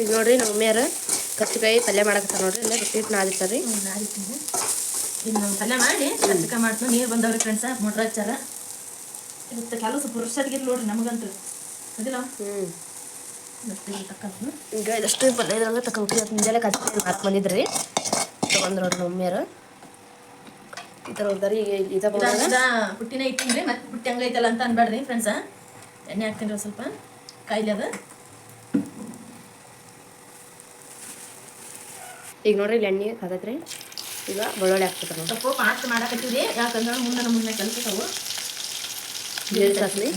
ಈಗ ನೋಡ್ರಿ ನಮ್ಮ ಮಮ್ಮಿಯಾರ ಕರ್ಚಿಕಾಯಿ ಪಲ್ಯ ಮಾಡಕತ್ತಾರ ನೋಡ್ರಿ ರೊಟ್ಟಿ ಹಿಟ್ಟು ನಾದಿರ್ತಾರೆ ರೀ ಇನ್ನು ಪಲ್ಯ ಮಾಡಿ ಕರ್ಚಿಕ ಮಾಡ್ತೀನಿ ನೀರು ಬಂದವ್ರಿ ಫ್ರೆಂಡ್ಸ ಮೋಟ್ರ್ ಹಚ್ಚಾರ. ಇರುತ್ತೆ ಕೆಲಸ ಪುರುಷರಿಗೆ ನೋಡ್ರಿ ನಮಗಂತೂ. ಅದಿಲ್ಲ? ಹ್ಞೂ ಈಗ ಇದಷ್ಟು ಪಲ್ಯ ಇದ್ರಂಗೆ ತಗೊಂಡ್ರಿ ಮುಂಜಾನೆ ಕರ್ಚಿಕಾಯಿ ಮಾತು ಬಂದಿದ್ರಿ. ತಗೊಂಡ್ರಿ ನೋಡ್ರಿ ನಮ್ಮ ಮಮ್ಮಿಯಾರ ಈ ಥರ ಹೋಗ್ದಾರಿ ಈಗ ಇದ ಪುಟ್ಟಿನ ಇಟ್ಟಿನ್ರಿ ಮತ್ತೆ ಪುಟ್ಟಿ ಹಂಗೈತಲ್ಲ ಅಂತ ಅನ್ಬೇಡ್ರಿ ಫ್ರೆಂಡ್ಸ ಎಣ್ಣೆ ಹಾಕ್ತೀನಿ ಸ್ವಲ್ಪ. ಕಾಯಿಲೆ ಅದ. ಈಗ ನೋಡ್ರಿ ಇಲ್ಲಿ ಎಣ್ಣೆ ಹಾಕತ್ರಿ ಈಗ ಬೆಳ್ಳುಳ್ಳಿ ಹಾಕ್ಬೇಕು ನೋಡಿ ಸ್ವಲ್ಪ ಫಾಸ್ಟ್ ಮಾಡಕತ್ತೀವಿ ಯಾಕಂದ್ರೆ ಮುಂದೆ ಮುಂದೆ ಕೆಲಸ ಅವು ಜೀರಿಗೆ ಸಾಸ್ಲಿ.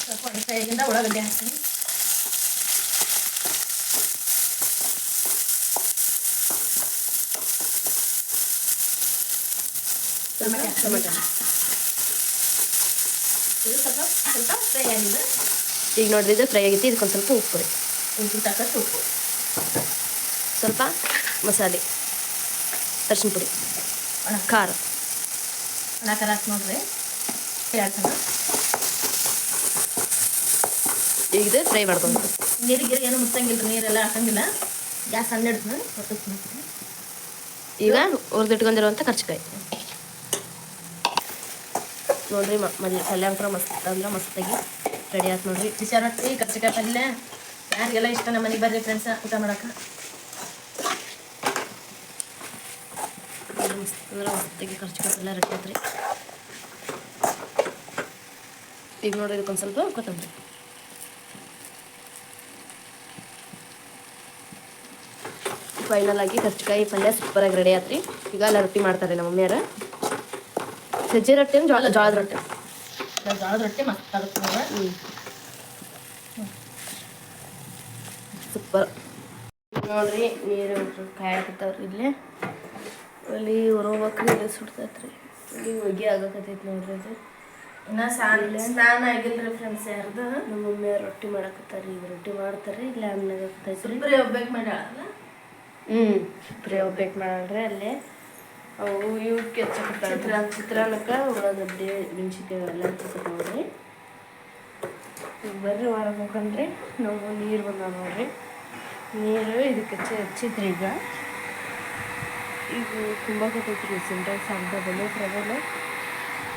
ಸ್ವಲ್ಪ ಕೈಯಿಂದ ಉಳ್ಳಾಗಡ್ಡೆ ಹಾಕ್ತೀನಿ. ಹಾಕ್ತೀನಿ. ಟೊಮೆಟೊ ಇದು ಸ್ವಲ್ಪ ಸ್ವಲ್ಪ ಫ್ರೈ ಆಗಿದೆ ಈಗ ನೋಡಿದ್ರೆ ಫ್ರೈ ಆಗೈತಿ ಇದಕ್ಕೊಂದು ಸ್ವಲ್ಪ ಉಪ್ಪು ರೀ. ಉಪ್ಪು ತಕ್ಕಷ್ಟು ಉಪ್ಪು ಸ್ವಲ್ಪ ಮಸಾಲೆ, ಅರ್ಶಿನ ಪುಡಿ, ಖಾರ. ಖಾರ ಹಾಕಿ ನೋಡ್ರಿ ಈಗ ಇದು ಫ್ರೈ ಮಾಡ್ಕೊಂಡು ನೀರಿಗೆ ಏನು ಮುಚ್ಚಂಗಿಲ್ಲ ನೀರೆಲ್ಲ ಹಾಕಂಗಿಲ್ಲ ಗ್ಯಾಸ್ ಸಣ್ಣ ಇಡ್ತೀನಿ ಈಗ ಹುರಿದಿಟ್ಕೊಂಡಿರುವಂಥ ಕರ್ಚಿಕಾಯಿ. ನೋಡ್ರಿ ಮದ್ವೆ ಪಲ್ಯ ಅಂತ ಮಸ್ತ್ ಅಂದ್ರೆ ಮಸ್ತಾಗಿ ರೆಡಿ ಆಯ್ತು ನೋಡ್ರಿ. ಬಿಸಿ ರೊಟ್ಟಿ ಕರ್ಚಿಕಾಯಿ ಪಲ್ಯ. ಯಾರಿಗೆಲ್ಲ ಇಷ್ಟ ನಮ್ಮ ಮನೆಗೆ ಬರ್ರಿ ಫ್ರೆಂಡ್ಸ ಊಟ ಮಾಡಕ್ಕೆ ಮಸ್ತ್ ಅಂದ್ರೆ ಮಸ್ತಾಗಿ ಕರ್ಚಿಕಾಯಿ ಪಲ್ಯ ರೆಡಿ ಆಯ್ತು ರೀ. ಈಗ ನೋಡ್ರಿ ಇದಕ್ಕೊಂದು ಸ್ವಲ್ಪ ಕೊತ್ತಂಬರಿ. ಫೈನಲ್ ಆಗಿ ಕರ್ಚಿಕಾಯಿ ಪಲ್ಯ ಸೂಪರಾಗಿ ರೆಡಿ ಆಯ್ತು ರೀ. ಈಗ ಎಲ್ಲ ರೊಟ್ಟಿ ಮಾಡ್ತಾರೆ ನಮ್ಮ ಮಮ್ಮಿಯಾರ ಸಜ್ಜೆ ರೊಟ್ಟಿ ಅಂದ್ರೆ ಜೋಳ ಜೋಳದ ರೊಟ್ಟಿ. ಜೋಳದ ರೊಟ್ಟಿ ಮತ್ತೆ ಸೂಪರ್. ನೋಡ್ರಿ ನೀರು ಕಾಯಕತ್ತವ್ರಿ ಇಲ್ಲೇ. ಅಲ್ಲಿ ಹೊರೋಬೇಕು ನೀರು ಸುಡ್ತೈತ್ರಿ. ಇಲ್ಲಿ ಹೊಗೆ ಆಗಕತ್ತೈತಿ ನೋಡ್ರಿ ಅದು. ಇನ್ನೂ ಸ್ನಾನ ಸ್ನಾನ ಆಗಿಲ್ರಿ ಫ್ರೆಂಡ್ಸ್ ಯಾರ್ದು? ನಮ್ಮ ಮಮ್ಮಿ ರೊಟ್ಟಿ ಮಾಡಕತ್ತಾರ ಈಗ ರೊಟ್ಟಿ ಮಾಡ್ತಾರೆ ಇಲ್ಲ ಅನ್ನಾಗ ಆಗ್ತೈತ್ರಿ ಬರೀ ಒಬ್ಬೇಕು ಮಾಡ್ಯಾಳ ಹ್ಞೂ ಪ್ರೇ ಒಬ್ಬೇಕು ಮಾಡ್ರಿ ಅಲ್ಲೇ. ಅವು ಇವು ಚಿತ್ರ ಚಿತ್ರಾನ್ನ ಚಿತ್ರಾನ್ನಕ್ಕೆ ಉಳ್ಳಾಗಡ್ಡಿ, ಮೆಣಸಿನ್ಕಾಯಿ ಎಲ್ಲ ಹಚ್ಚಕತ್ತ ನೋಡ್ರಿ ಬರ್ರಿ ಹೋಗಂದ್ರಿ, ನಾವು ನೀರು ಬಂದಾವ ನೋಡ್ರಿ. ನೀರು ಇದಕ್ಕೆ ಹಚ್ಚಿ ಹಚ್ಚಿದ್ರಿ ಈಗ. ಈಗ ತುಂಬಾಕತ್ತೈತ್ರಿ ಸಿಂಟೆಕ್ಸ್ ಅಂತ ಬಂದು ಪ್ರಬಲ.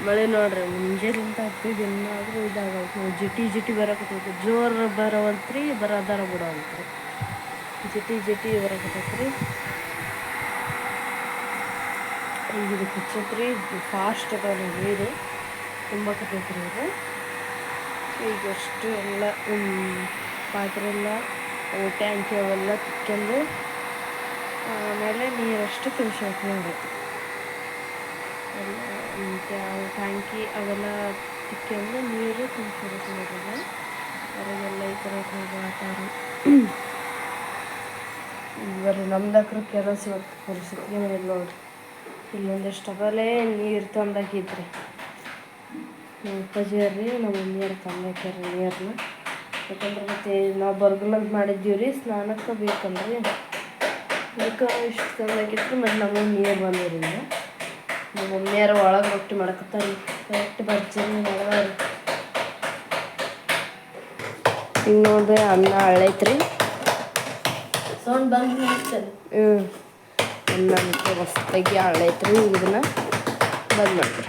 ಮಳೆ ನೋಡ್ರಿ ಮುಂಜಾನಿಂದ ಹತ್ತಿದ ಏನಾದರೂ ಇದಾಗೈತೆ ಜಿಟಿ ಜಿಟಿ ಬರಕತ್ತೈತಿ ಜೋರು ಬರವಲ್ತ್ರಿ ಬರೋದಾರ ಬಿಡವಲ್ತ್ರಿ ಜಿಟಿ ಜಿಟಿ ಬರಕತ್ತೈತ್ರಿ ಈಗ ಕಿಚ್ಚತ್ರಿ ಫಾಸ್ಟ್ ಅದ ನೀರು. ತುಂಬಾಕತ್ತೈತ್ರಿ ಇದು. ಈಗ ಅಷ್ಟು ಎಲ್ಲ ಪಾತ್ರೆ ಎಲ್ಲ ಟ್ಯಾಂಕಿ ಅವೆಲ್ಲ ತಿಕ್ಕೊಂಡು, ಆಮೇಲೆ ನೀರಷ್ಟು ತುಂಬಿಸ್ಬೇಕು ನೋಡ್ರಿ ಎಲ್ಲ ಟ್ಯಾ- ಟ್ಯಾಂಕಿ ಅವೆಲ್ಲ ತಿಕ್ಕೊಂಡು ನೀರು ತುಂಬಿಸ್ಬೇಕು ನೋಡ್ರಿ ಅವರಿಗೆಲ್ಲ ಈ ಥರ ಹೋಗ್ತಾರ ಬರ್ರಿ ನಮ್ದಕ್ರ ಕೆಲಸ ಪರಿಸ್ಥಿತಿ ಏನಿಲ್ಲ ಇಲ್ಲೊಂದಿಷ್ಟು ಅಗಲೇ ನೀರು ತಂದಾಕಿದ್ರಿ. ನಮ್ಮ ಅಪ್ಪಾಜಿ ರೀ ನಮ್ಮ ಮಮ್ಮಿಯರು ತಂದಾಕ್ಯಾರ ನೀರನ್ನ ಯಾಕಂದ್ರೆ ಮತ್ತೆ ನಾವು ಬರ್ಗಲಂತ ಮಾಡಿದ್ದೀವಿ ರೀ ಸ್ನಾನಕ್ಕೆ ಬೇಕಂದ್ರಿ. ಅದಕ್ಕೆ ಇಷ್ಟು ತಂದಾಕಿತ್ತು ಮತ್ತು ನಮಗೆ ನೀರು ಬಂದಿರಿ ನಮ್ಮ ಮಮ್ಮಿಯರು ಒಳಗೆ ರೊಟ್ಟಿ ಮಾಡಕತ್ತಾರೆ ಕರೆಕ್ಟ್ ಈಗ ನೋಡ್ರಿ ಅನ್ನ ಹಳೈತ್ರಿ. ಸೌಂಡ್ ಬಂದು ಹ್ಞೂ ಅನ್ನ ಮತ್ತೆ ಮಸ್ತಾಗಿ ಹಳ್ಳೈತ್ರಿ ಇದನ್ನ ಬಂದ್ ಮಾಡ್ರಿ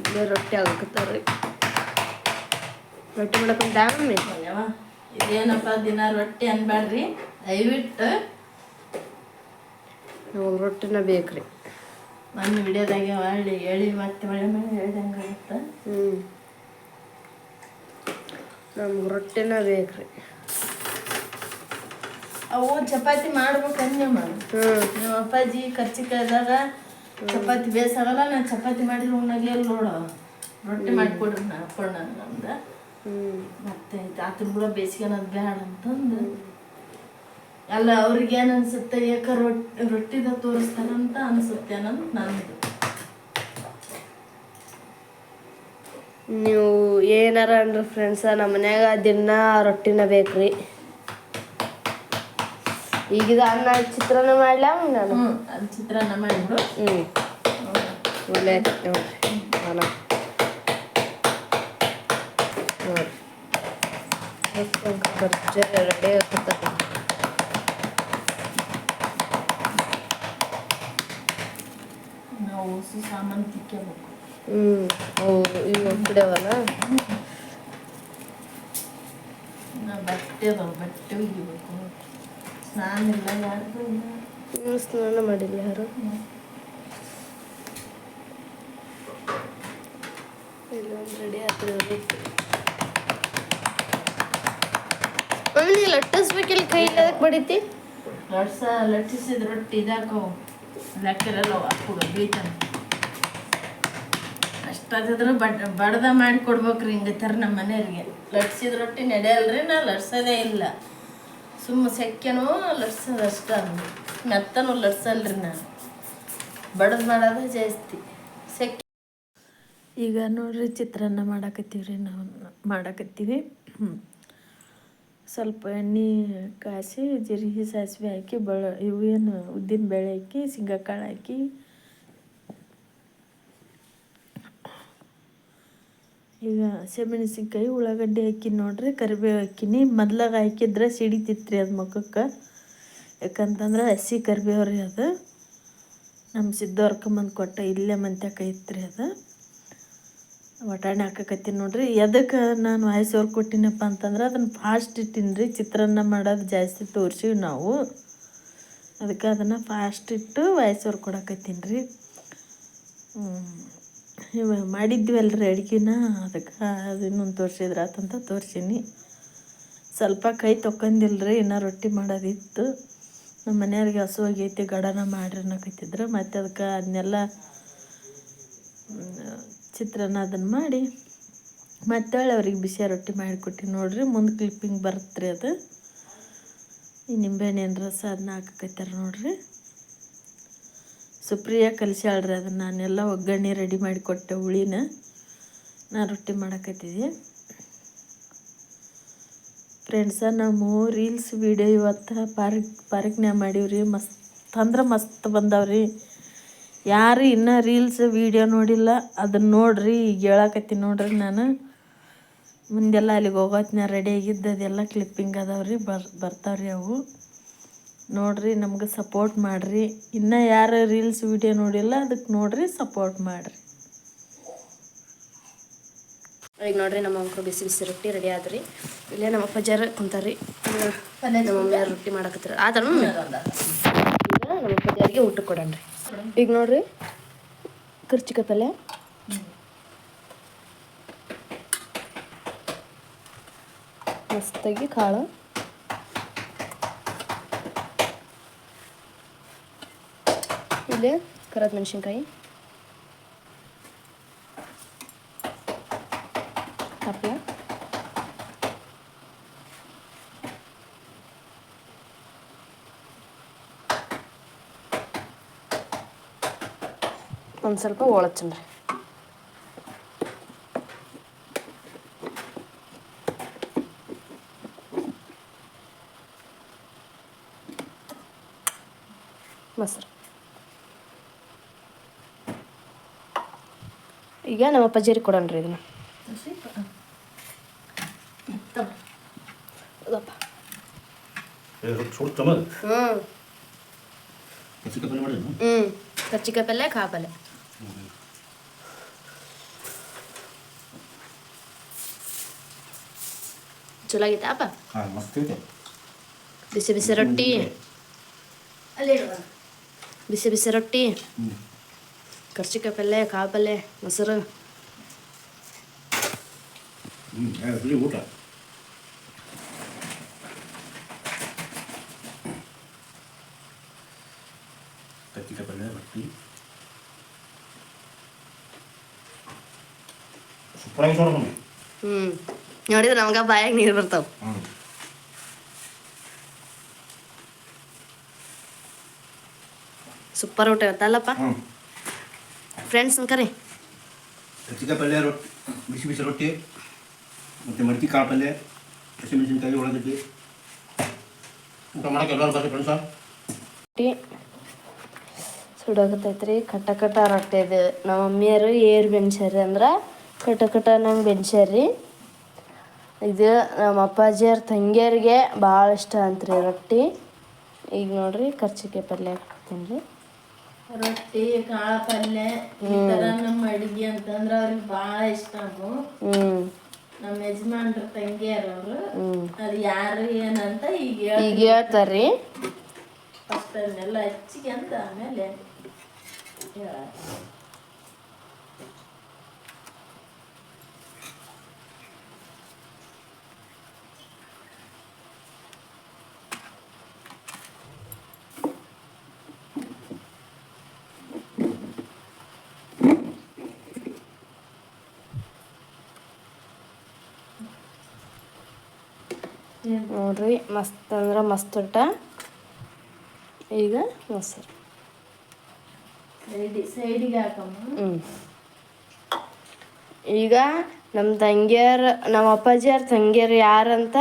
ಇಲ್ಲೇ ರೊಟ್ಟಿ ಆಗತ್ತಾರ್ರಿ ರೊಟ್ಟಿ ಮಾಡಕ್ಕೆ ಡ್ಯಾಮ್ ಇದೇನಪ್ಪ ದಿನ ರೊಟ್ಟಿ ಅನ್ಬೇಡ್ರಿ ದಯವಿಟ್ಟು ನಮಗೆ ರೊಟ್ಟಿನ ಬೇಕ್ರಿ. ಮೊನ್ನೆ ವಿಡಿಯೋದಾಗೆ ಒಳ್ಳೆ ಹೇಳಿ ಮತ್ತೆ ಒಳ್ಳೆ ಮೇಲೆ ಹೇಳ್ದಂಗೆ ಆಗುತ್ತೆ? ಹ್ಞೂ ನಮ್ಗೆ ರೊಟ್ಟಿನ ಬೇಕ್ರಿ. ಅವು ಚಪಾತಿ ಮಾಡ್ಬೇಕು ಅಂದ್ಯ ಮಾಡು. ನಮ್ಮ ಅಪ್ಪಾಜಿ ಕರ್ಚಿಕಾಯ್ದಾಗ ಚಪಾತಿ ಬೇಸಾಗಲ್ಲ ನಾನು ಚಪಾತಿ ಮಾಡಿದ್ರೆ ಉಣ್ಣಾಗ್ಲಿ ನೋಡು. ರೊಟ್ಟಿ ಮಾಡಿಕೊಡ್ರಿ ನಾ ಹಾಕೊಂಡು ನಮ್ದು ಹ್ಞೂ ಮತ್ತೆ ಆತನ ಕೂಡ ಬೇಸಿಗೆ ಅನ್ನೋದು ಬೇಡ ಅಂತಂದು. ಅಲ್ಲ ಅವ್ರಿಗೆ ಏನು ಅನ್ಸುತ್ತೆ ಏಕ ರೊಟ್ಟಿ ರೊಟ್ಟಿದ ತೋರಿಸ್ತಾರಂತ ಅನ್ಸುತ್ತೆ ಅನ್ನೋದು ನಂದು. ನೀವು ಏನಾರ ಅಂದ್ರೆ ಫ್ರೆಂಡ್ಸ ನಮ್ಮ ಮನ್ಯಾಗ ದಿನ ರೊಟ್ಟಿನ ಬೇಕ್ರಿ. ಈಗ ಇದು ಅನ್ನ ಚಿತ್ರಾನ್ನ ಮಾಡ್ಲಾ ನಾನು ಹ್ಞೂ ಅದು ಚಿತ್ರಾನ್ನ ಮಾಡಿಬಿಡು ಹ್ಞೂ ಒಳ್ಳೆ ನೋಡ್ರಿ ಅನ್ನ ನೋಡ್ರಿ ಭರ್ಜರಿ ರೆಡಿ ಆಗ್ತದೆ ನಾವು ಸಾಮಾನು ತಿಕ್ಕಬೇಕು. ಹ್ಞೂ ಹೌದು. ಈಗ ಬಿಡವಲ್ಲ ಬಟ್ಟೆ ಬಟ್ಟೆ ಒಗಿಬೇಕು. ಸ್ನಾನ ಇಲ್ಲ ಇಲ್ಲ. ಸ್ನಾನ ಮಾಡಿಲ್ಲ ಯಾರು ಇಲ್ಲೊಂದು ರೆಡಿ ಆಗ್ತದೆ ಅಲ್ಲಿ ಲಟ್ಟಿಸ್ಬೇಕಿಲ್ಲ ಕೈ ಅದಕ್ಕೆ ಬಡಿತಿ? ಲಟ್ಸ ಲಟ್ಟಿಸಿದ ರೊಟ್ಟಿ ಇದಾಕೋ. ಲೆಕ್ಕರಲ್ಲ ಅಪ್ಪಗ ಬೀತಾನ ಅಷ್ಟಾದ್ರೆ ಬಡ್ ಬಡ್ದ ಮಾಡಿ ಕೊಡ್ಬೇಕ್ರಿ ಹಿಂಗ ಥರ ನಮ್ಮ ಮನೆಯವ್ರಿಗೆ. ಲಟ್ಸಿದ ರೊಟ್ಟಿ ನಡೆಯಲ್ರಿ ನಾ ಲಟ್ಸೋದೇ ಇಲ್ಲ. ಸುಮ್ಮ ಸೆಕ್ಕೆನೋ ಲಟ್ಸೋದು ಅಷ್ಟ. ಮೆತ್ತನೂ ಲಟ್ಸಲ್ರಿ ನಾನು. ಬಡದ್ ಮಾಡೋದೇ ಜಾಸ್ತಿ. ಸೆಕ್ಕೆ ಈಗ ನೋಡ್ರಿ ಚಿತ್ರಾನ್ನ ಮಾಡಾಕತ್ತೀವಿ ರೀ ನಾವು. ಮಾಡಾಕತ್ತೀವಿ. ಸ್ವಲ್ಪ ಎಣ್ಣೆ ಕಾಯಿಸಿ, ಜೀರಿಗೆ ಸಾಸಿವೆ ಹಾಕಿ, ಬಳ ಇವು ಏನು ಉದ್ದಿನ ಬೇಳೆ ಹಾಕಿ, ಶೇಂಗಾಕಾಳು ಹಾಕಿ ಈಗ ಹಸಿಮೆಣಸಿನ್ಕಾಯಿ ಉಳ್ಳಾಗಡ್ಡಿ ಹಾಕಿನಿ ನೋಡ್ರಿ, ಕರಿಬೇವು ಹಾಕಿನಿ. ಮೊದ್ಲಾಗ ಹಾಕಿದ್ರೆ ಸಿಡಿತಿತ್ರಿ ಅದು ಮುಖಕ್ಕೆ. ಯಾಕಂತಂದ್ರೆ ಹಸಿ ಕರಿಬೇವು ರೀ ಅದು ನಮ್ಮ ಸಿದ್ದವ್ರ್ಕೊಂಬಂದು ಕೊಟ್ಟ ಇಲ್ಲೇ ಮಂತ್ಯಾಕ ರೀ ಅದು. ವಟಾಣಿ ಹಾಕಕತ್ತೀನಿ ನೋಡ್ರಿ. ಎದಕ್ಕೆ ನಾನು ವಾಯ್ಸ್ ಕೊಟ್ಟಿನಪ್ಪ ಅಂತಂದ್ರೆ ಅದನ್ನು ಫಾಸ್ಟ್ ಇಟ್ಟಿನಿ ರೀ ಚಿತ್ರಾನ್ನ ಮಾಡೋದು ಜಾಸ್ತಿ ತೋರಿಸಿವಿ ನಾವು. ಅದಕ್ಕೆ ಅದನ್ನು ಫಾಸ್ಟ್ ಇಟ್ಟು ವಾಯ್ಸ್ ಕೊಡಕತ್ತೀನಿ ರೀ ಇವ ಮಾಡಿದ್ವಲ್ರಿ ಅಡ್ಗೆನ, ಅದಕ್ಕೆ ಅದು ಇನ್ನೊಂದು ತೋರಿಸಿದ್ರೆ ಆತಂತ ತೋರಿಸೀನಿ. ಸ್ವಲ್ಪ ಕೈ ತೊಗೊಂದಿಲ್ರಿ ಇನ್ನೂ ರೊಟ್ಟಿ ಮಾಡೋದಿತ್ತು. ನಮ್ಮ ಮನೆಯವ್ರಿಗೆ ಹಸು ಆಗೈತಿ, ಗಡನ ಮಾಡ್ರಿ ಅನ್ನಕತ್ತಿದ್ರು. ಮತ್ತು ಅದಕ್ಕೆ ಅದನ್ನೆಲ್ಲ ಚಿತ್ರಾನ್ನ ಅದನ್ನು ಮಾಡಿ ಮತ್ತೆ ಅವ್ರಿಗೆ ಬಿಸಿ ರೊಟ್ಟಿ ಮಾಡಿಕೊಟ್ಟು ನೋಡ್ರಿ. ಮುಂದೆ ಕ್ಲಿಪ್ಪಿಂಗ್ ಬರುತ್ತೆ ರೀ ಅದು. ಈ ನಿಂಬೆಹಣ್ಣಿನ ರಸ ಅದನ್ನ ಹಾಕಕತ್ತಾರ ನೋಡ್ರಿ. ಸುಪ್ರಿಯ ಕಲಿಸ್ಯಾಳ್ರಿ ಅದನ್ನು. ನಾನೆಲ್ಲ ಒಗ್ಗರಣೆ ರೆಡಿ ಮಾಡಿ ಕೊಟ್ಟೆ ಹುಳಿನ. ನಾನು ರೊಟ್ಟಿ ಮಾಡಕತ್ತಿದ್ದೆ. ಫ್ರೆಂಡ್ಸ ನಾವು ರೀಲ್ಸ್ ವೀಡಿಯೋ ಇವತ್ತು ಪಾರ್ಕ್, ಪಾರ್ಕ್ನ್ಯಾಗ ಮಾಡೀವ್ರಿ. ಮಸ್ತ್, ಅಂದ್ರೆ ಮಸ್ತ್ ಬಂದವ್ರಿ. ಯಾರು ಇನ್ನೂ ರೀಲ್ಸ್ ವೀಡಿಯೋ ನೋಡಿಲ್ಲ ಅದನ್ನ ನೋಡ್ರಿ, ಈಗ ಹೇಳಕತ್ತೀನಿ ನೋಡ್ರಿ ನಾನು. ಮುಂದೆಲ್ಲ ಅಲ್ಲಿಗೆ ಹೋಗೋತ್ನ ರೆಡಿ ಆಗಿದ್ದು ಅದೆಲ್ಲ ಕ್ಲಿಪ್ಪಿಂಗ್ ಅದಾವ್ರಿ. ಬರ್, ಬರ್ತಾವ್ರಿ ಅವು. ನೋಡ್ರಿ ನಮ್ಗೆ ಸಪೋರ್ಟ್ ಮಾಡ್ರಿ. ಇನ್ನ ಯಾರು ರೀಲ್ಸ್ ವಿಡಿಯೋ ನೋಡಿಲ್ಲ ಅದಕ್ಕೆ ನೋಡ್ರಿ ಸಪೋರ್ಟ್ ಮಾಡ್ರಿ. ಈಗ ನೋಡ್ರಿ ನಮ್ಮ ಅಮ್ಮ ಬಿಸಿ ಬಿಸಿ ರೊಟ್ಟಿ ರೆಡಿ ಆದ್ರಿ. ಇಲ್ಲೇ ನಮ್ಮ ಅಪ್ಪಾಜಾರ ಕುಂತಾರ್ರಿ. ನಮ್ಮ ಮಮ್ಮಿಯಾರು ರೊಟ್ಟಿ ಮಾಡಕತ್ತಾರ. ಮಮ್ಮಿ. ಈಗ ನಮ್ಮ ಅಪ್ಪಾಜಾರಿಗೆ ಊಟ ಕೊಡೋಣ್ರಿ ಈಗ ನೋಡ್ರಿ ಕರ್ಚಿಕಾಯಿ ಪಲ್ಯ. ಮಸ್ತಾಗಿ ಕಾಳು. ಇಲ್ಲೇ ಕರದ ಮೆಣಸಿನ್ಕಾಯಿ ಹಪ್ಪಳ ಒಂದು ಸ್ವಲ್ಪ ಒಳಚನ್ರಿ ಮೊಸರು ಈಗ ನಮ್ಮ ಅಪ್ಪಾಜಿರಿ ಕೊಡೋಣ್ರಿ ಇದನ್ನ. ಇದನ್ನು ಹ್ಞೂ ಕಚ್ಚಿಕಾಯಿ ಪಲ್ಯ ಕಾಳು ಪಲ್ಯ ಚಲೋ ಆಗೈತೆ ಅಪ್ಪ? ಬಿಸಿ ಬಿಸಿ ರೊಟ್ಟಿ. ಬಿಸಿ ಬಿಸಿ ರೊಟ್ಟಿ. ಕರ್ಚಿಕಾಯಿ ಪಲ್ಯ ಕಾಳು ಪಲ್ಯ ಮೊಸರು ಊಟ? ಕತ್ತಿಕಾಯಿ ಪಲ್ಯ ರೊಟ್ಟಿ ಹ್ಞೂ ನೋಡಿದ್ರೆ ನಮ್ಗೆ ಬಾಯಾಗ ನೀರು ಬರ್ತಾವೆ. ಸೂಪರ್ ಊಟ ಇವತ್ತಲ್ಲಪ್ಪ. ಫ್ರೆಂಡ್ಸ್ ಕರಿ. ಕತ್ತಿಕಾಯಿ ಪಲ್ಯ ರೊಟ್ಟಿ ಬಿಸಿ ಬಿಸಿ ರೊಟ್ಟಿ ಮತ್ತು ಮಡಿಕೆ ಕಾಳು ಪಲ್ಯ ಹಸಿಮೆಣಸಿನ್ಕಾಯಿ ಉಳ್ಳಾಗಡ್ಡಿ. ಊಟ ಮಾಡಕ್ಕೆ ಎಲ್ಲರೂ ಬರ್ರಿ ಫ್ರೆಂಡ್ಸ ರೊಟ್ಟಿ ಸುಡಾಕತ್ತೈತ್ರಿ ಕಟ್ಟ ಕಟ್ಟ ರೊಟ್ಟಿ ಇದು. ನಮ್ಮ ಅಮ್ಮಿಯರು ಏರ್ ಬೆನ್ಸ್ಯಾರಿ ಅಂದ್ರೆ ಕಟ್ಟ ಕಟ್ಟ ನಂಗೆ ಬೆನ್ಸ್ಯಾರಿ ಇದು ನಮ್ಮ ಅಪ್ಪಾಜಿಯವ್ರ ತಂಗಿಯರಿಗೆ ಭಾಳ ಇಷ್ಟ ಅಂತ್ರಿ ರೊಟ್ಟಿ. ಈಗ ನೋಡ್ರಿ ಕರ್ಚಿಕಾಯಿ ಪಲ್ಯ ಹಾಕ್ತೀನಿ ರೀ. ರೊಟ್ಟಿ ಕಾಳ ಪಲ್ಯ ಈ ಥರ ನಮ್ಮ ಅಡಿಗೆ ಅಂತಂದ್ರೆ ಅವ್ರಿಗೆ ಭಾಳ ಇಷ್ಟ ಅವು ಹ್ಞೂ ನಮ್ಮ ಯಜಮಾನ್ರ ತಂಗಿಯರವರು ಅವರು ಅದು ಯಾರು ಏನಂತ ಈಗ ಈಗ ಹೇಳ್ತಾರ್ರಿ. ಅಷ್ಟನ್ನೆಲ್ಲ ಅದನ್ನೆಲ್ಲ ಹಚ್ಚಿಗೆ ಅಂತ ಆಮೇಲೆ ಹೇಳ ನೋಡ್ರಿ ಮಸ್ತ್ ಅಂದ್ರೆ ಮಸ್ತ್ ಊಟ. ಈಗ ಮೊಸರು. ಸೈಡಿ ಸೈಡಿಗೆ ಹಾಕಮ್ಮ. ಹ್ಞೂ ಈಗ ನಮ್ಮ ತಂಗಿಯರ್ ನಮ್ಮ ಅಪ್ಪಾಜಿಯವ್ರ ತಂಗಿಯರು ಯಾರಂತ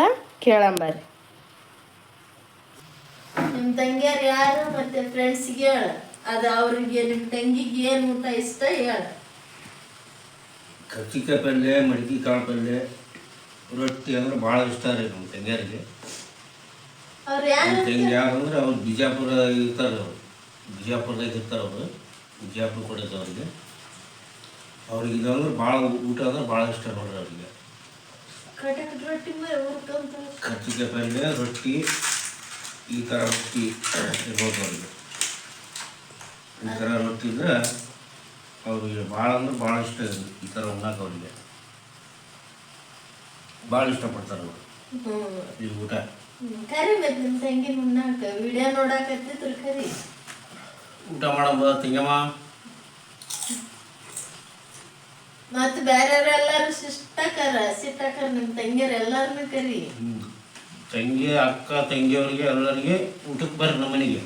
ಕೇಳಂಬರಿ ನಿಮ್ಮ ತಂಗಿಯರು ಯಾರು ಮತ್ತೆ ಫ್ರೆಂಡ್ಸ್ಗೆ ಹೇಳ. ಅದು ಅವ್ರಿಗೆ ನಿಮ್ಮ ತಂಗಿಗೆ ಏನು ಊಟ ಇಷ್ಟ ಹೇಳ. ಕಚ್ಚಿಕಾಯಿ ಪಲ್ಯ ಮಡಿಕೆ ಕಾಳು ಪಲ್ಯ ರೊಟ್ಟಿ ಅಂದ್ರೆ ಭಾಳ ಇಷ್ಟ ರೀ ನಮ್ಮ ತಂಗಿಯರಿಗೆ. ನಮ್ಮ ತಂಗಿ ಯಾರಂದ್ರೆ ಅವ್ರು ಬಿಜಾಪುರ ಇರ್ತಾರೆ ಅವರು. ಬಿಜಾಪುರದಾಗ ಇರ್ತಾರೆ ಅವರು. ಬಿಜಾಪುರ ಕೊಡೋದು ಅವ್ರಿಗೆ. ಅವ್ರಿಗೆ ಇದಂದ್ರೆ ಭಾಳ ಊಟ ಅಂದ್ರೆ ಭಾಳ ಇಷ್ಟ ನೋಡ್ರಿ ಅವ್ರಿಗೆ. ಕಟ್ಟಿಗೆ ಪಲ್ಯ ರೊಟ್ಟಿ ಈ ಥರ ರೊಟ್ಟಿ ಇರ್ಬೋದು ಅವ್ರಿಗೆ. ಈ ಥರ ರೊಟ್ಟಿ ಇದ್ರೆ ಅವ್ರಿಗೆ ಭಾಳ ಅಂದ್ರೆ ಭಾಳ ಇಷ್ಟ ಇದು. ಈ ಥರ ಉಣ್ಣಕ್ಕೆ ಅವ್ರಿಗೆ. ಭಾಳ ಇಷ್ಟಪಡ್ತಾರೆ ಅವರು ಈ ಊಟ. ಕರಿ ಮತ್ತೆ ನಿಮ್ಮ ತಂಗಿ ಮುನ್ನಾಕ. ವಿಡಿಯೋ ನೋಡಾಕತ್ತಿದ್ರು ಕರಿ ಊಟ ಮಾಡಮ್ಮ ತಿಂಗಮ್ಮ. ಮತ್ತೆ ಬೇರೆಯವರೆಲ್ಲರೂ ಶಿಷ್ಟಕರ ಸಿಟ್ಟಕರ ನಿಮ್ಮ ತಂಗಿಯರು ಎಲ್ಲಾರನ್ನೂ ಕರಿ. ತಂಗಿ ಅಕ್ಕ ತಂಗಿಯವ್ರಿಗೆ ಎಲ್ಲರಿಗೆ ಊಟಕ್ಕೆ ಬರ್ರಿ ನಮ್ಮ ಮನೆಗೆ.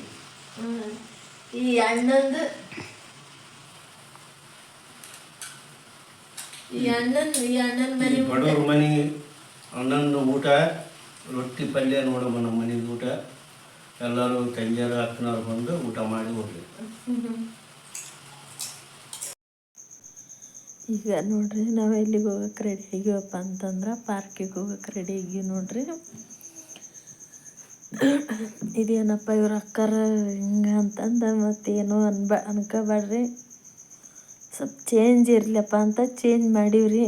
ಈ ಅಣ್ಣಂದು ಈ ಅಣ್ಣನ್ ಈ ಅಣ್ಣನ ಮನೆ ಬಡವ್ರ ಅಣ್ಣನ ಊಟ, ರೊಟ್ಟಿ ಪಲ್ಯ ನೋಡಮ್ಮ ನಮ್ಮ ಮನೆಗೆ ಊಟ. ಎಲ್ಲರೂ ತಂಗಿಯರು, ಅಕ್ಕನವ್ರು ಬಂದು ಊಟ ಮಾಡಿ ಹೋಗ್ಲಿ. ಈಗ ನೋಡ್ರಿ, ನಾವು ಎಲ್ಲಿಗೆ ಹೋಗಕ್ಕೆ ರೆಡಿ ಆಗಿವಪ್ಪ ಅಂತಂದ್ರೆ ಪಾರ್ಕಿಗೆ ಹೋಗಕ್ಕೆ ರೆಡಿ ಆಗಿವಿ ನೋಡ್ರಿ. ಇದೇನಪ್ಪ ಇವ್ರ ಅಕ್ಕರ ಹಿಂಗೆ ಅಂತಂದು ಮತ್ತೇನೋ ಅನ್ಬ, ಅನ್ಕೋಬೇಡ್ರಿ. ಸ್ವಲ್ಪ ಚೇಂಜ್ ಇರಲಪ್ಪ ಅಂತ ಚೇಂಜ್ ಮಾಡೀವ್ರಿ.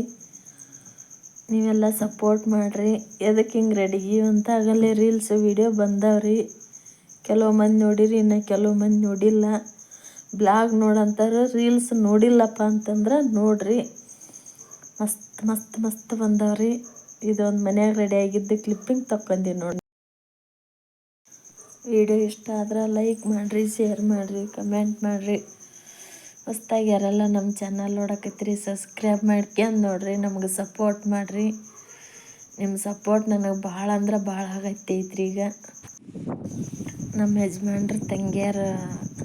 ನೀವೆಲ್ಲ ಸಪೋರ್ಟ್ ಮಾಡಿರಿ. ಎದಕ್ಕೆ ಹಿಂಗೆ ರೆಡಿ ಅಂತ ಆಗಲ್ಲೇ ರೀಲ್ಸ್ ವೀಡಿಯೋ ಬಂದಾವ್ರಿ. ಕೆಲವು ಮಂದಿ ನೋಡಿರಿ, ಇನ್ನು ಕೆಲವು ಮಂದಿ ನೋಡಿಲ್ಲ. ಬ್ಲಾಗ್ ನೋಡಂತಾರೆ ರೀಲ್ಸ್ ನೋಡಿಲ್ಲಪ್ಪ ಅಂತಂದ್ರೆ ನೋಡ್ರಿ. ಮಸ್ತ್ ಮಸ್ತ್ ಮಸ್ತ್ ಬಂದವ್ರಿ. ಇದೊಂದು ಮನ್ಯಾಗ ರೆಡಿ ಆಗಿದ್ದು ಕ್ಲಿಪ್ಪಿಂಗ್ ತಕ್ಕೊಂಡಿ ನೋಡಿ ವಿಡಿಯೋ ಇಷ್ಟ ಆದ್ರೆ ಲೈಕ್ ಮಾಡಿರಿ ಶೇರ್ ಮಾಡಿರಿ ಕಮೆಂಟ್ ಮಾಡಿರಿ. ಹೊಸ್ದಾಗಿ ಯಾರೆಲ್ಲ ನಮ್ಮ ಚಾನಲ್ ನೋಡಕತ್ತೀರಿ ಸಬ್ಸ್ಕ್ರೈಬ್ ಮಾಡ್ಕೊಂಡು ನೋಡ್ರಿ, ನಮಗೆ ಸಪೋರ್ಟ್ ಮಾಡಿರಿ. ನಿಮ್ಮ ಸಪೋರ್ಟ್ ನನಗೆ ಭಾಳ ಅಂದ್ರೆ ಭಾಳ ಆಗೈತೈತ್ರಿ ಈಗ. ನಮ್ಮ ಯಜಮಾನ್ರ ತಂಗಿಯರ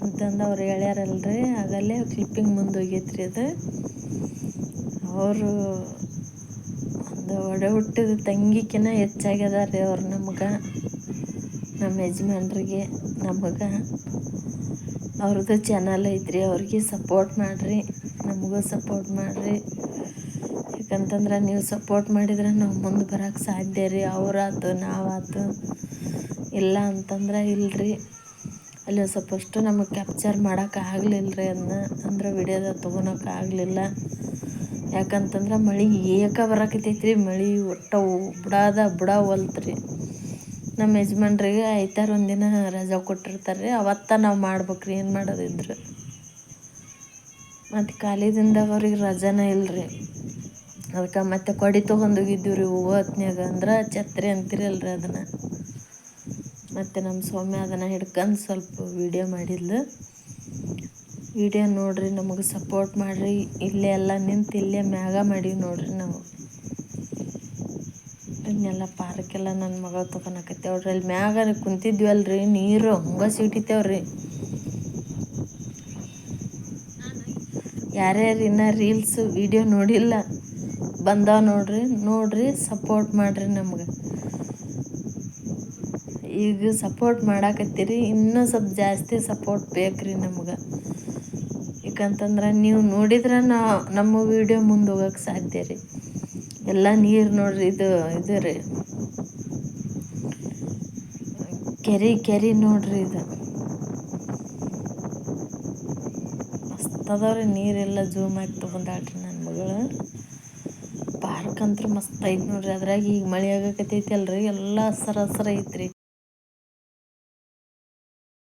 ಅಂತಂದು ಅವ್ರು ಹೇಳ್ಯಾರಲ್ರಿ, ಆಗಲ್ಲೇ ಕ್ಲಿಪ್ಪಿಂಗ್ ಮುಂದೆ ಹೋಗೈತ್ರಿ ಅದು. ಅವರು ಒಂದು ಒಡೆ ಹುಟ್ಟಿದ ತಂಗಿಕಿನ ಹೆಚ್ಚಾಗ್ಯದ ರೀ ಅವ್ರು ನಮ್ಗೆ, ನಮ್ಮ ಯಜಮಾನ್ರಿಗೆ, ನಮಗೆ. ಅವ್ರದ್ದು ಚಾನಲ್ ಐತ್ರಿ, ಅವ್ರಿಗೆ ಸಪೋರ್ಟ್ ಮಾಡಿರಿ, ನಮಗೂ ಸಪೋರ್ಟ್ ಮಾಡಿರಿ. ಯಾಕಂತಂದ್ರೆ ನೀವು ಸಪೋರ್ಟ್ ಮಾಡಿದ್ರೆ ನಾವು ಮುಂದೆ ಬರೋಕ್ಕೆ ಸಾಧ್ಯ ರೀ, ಅವರಾತು, ನಾವಾತು. ಇಲ್ಲ ಅಂತಂದ್ರೆ ಇಲ್ರಿ. ಅಲ್ಲಿ ಒಂದ್ ಸ್ವಲ್ಪ ಅಷ್ಟು ನಮಗೆ ಕ್ಯಾಪ್ಚರ್ ಮಾಡೋಕೆ ಆಗಲಿಲ್ಲ ರೀ ಅದನ್ನ ಅಂದ್ರೆ ವಿಡಿಯೋದಾಗ ತೊಗೊಳಕ್ಕೆ ಆಗಲಿಲ್ಲ. ಯಾಕಂತಂದ್ರೆ ಮಳೆ ಏಕ ಬರಕತ್ತೈತ್ರಿ ರೀ ಮಳೆ ಒಟ್ಟು ಬಿಡಾದ ಬಿಡವಲ್ತ್ರಿ ನಮ್ಮ ಯಜಮಾನ್ರಿಗೆ ಐತಾರ ಒಂದಿನ ರಜಾ ಕೊಟ್ಟಿರ್ತಾರೆ ರೀ. ಅವತ್ತ ನಾವು ಮಾಡ್ಬೇಕ್ರಿ, ಏನು ಮಾಡೋದಿದ್ರು. ಮತ್ತು ಖಾಲಿದಿಂದ ಅವ್ರಿಗೆ ರಜಾನೇ ಇಲ್ರಿ. ಅದಕ್ಕೆ ಮತ್ತೆ ಕೊಡಿ ತೊಗೊಂಡೋಗಿದ್ದೀವಿ ರೀ ಹೊತ್ನ್ಯಾಗ ಅಂದ್ರೆ ಛತ್ರಿ ಅಂತೀರಲ್ರಿ ಅದನ್ನು. ಮತ್ತು ನಮ್ಮ ಸೌಮ್ಯ ಅದನ್ನು ಹಿಡ್ಕೊಂಡು ಸ್ವಲ್ಪ ವಿಡಿಯೋ ಮಾಡಿದ್ಲು. ವಿಡಿಯೋ ನೋಡ್ರಿ, ನಮಗೆ ಸಪೋರ್ಟ್ ಮಾಡಿರಿ. ಇಲ್ಲೇ ಎಲ್ಲ ನಿಂತು ಇಲ್ಲೇ ಮ್ಯಾಗ ಮಾಡೀವಿ ನೋಡ್ರಿ ನಾವು. ಇನ್ನೆಲ್ಲ ಪಾರ್ಕೆಲ್ಲ ನನ್ನ ಮಗಳು ತೊಗೊಳಕತ್ತೇವ್ರಿ ಅಲ್ಲಿ ಮ್ಯಾಗ ಕುಂತಿದ್ವಲ್ರಿ, ನೀರು ಹಂಗ ಸಿಟಿತೇವ್ರಿ ಯಾರ್ಯಾರು ಇನ್ನೂ ರೀಲ್ಸ್ ವಿಡಿಯೋ ನೋಡಿಲ್ಲ. ಬಂದಾವ ನೋಡ್ರಿ. ನೋಡ್ರಿ ಸಪೋರ್ಟ್ ಮಾಡಿರಿ ನಮ್ಗೆ. ಈಗ ಸಪೋರ್ಟ್ ಮಾಡಾಕತ್ತೀರಿ. ಇನ್ನೂ ಸ್ವಲ್ಪ ಜಾಸ್ತಿ ಸಪೋರ್ಟ್ ಬೇಕ್ರಿ ನಮ್ಗೆ. ಯಾಕಂತಂದ್ರೆ ನೀವು ನೋಡಿದ್ರೆ ನಾ ನಮ್ಮ ವಿಡಿಯೋ ಮುಂದೆ ಹೋಗಕ್ಕೆ ಸಾಧ್ಯ ರೀ. ಎಲ್ಲ ನೀರು ನೋಡ್ರಿ ಇದು ಇದು ರೀ. ಕೆರೆ ಕೆರೆ ನೋಡ್ರಿ ಇದು. ಮಸ್ತ್ ಅದಾವ್ರಿ ನೀರೆಲ್ಲ ಜೂಮ್ ಆಗಿ ತೊಗೊಂಡಾಳ್ರಿ ನನ್ನ ಮಗಳು. ಪಾರ್ಕ್ ಅಂತೂ ಮಸ್ತ್ ಐತಿ ನೋಡ್ರಿ. ಅದ್ರಾಗ ಈಗ ಮಳೆ ಆಗಕತ್ತೈತಿ ಅಲ್ರಿ. ಎಲ್ಲ ಹಸ್ರ ಹಸ್ರ ಐತ್ರಿ.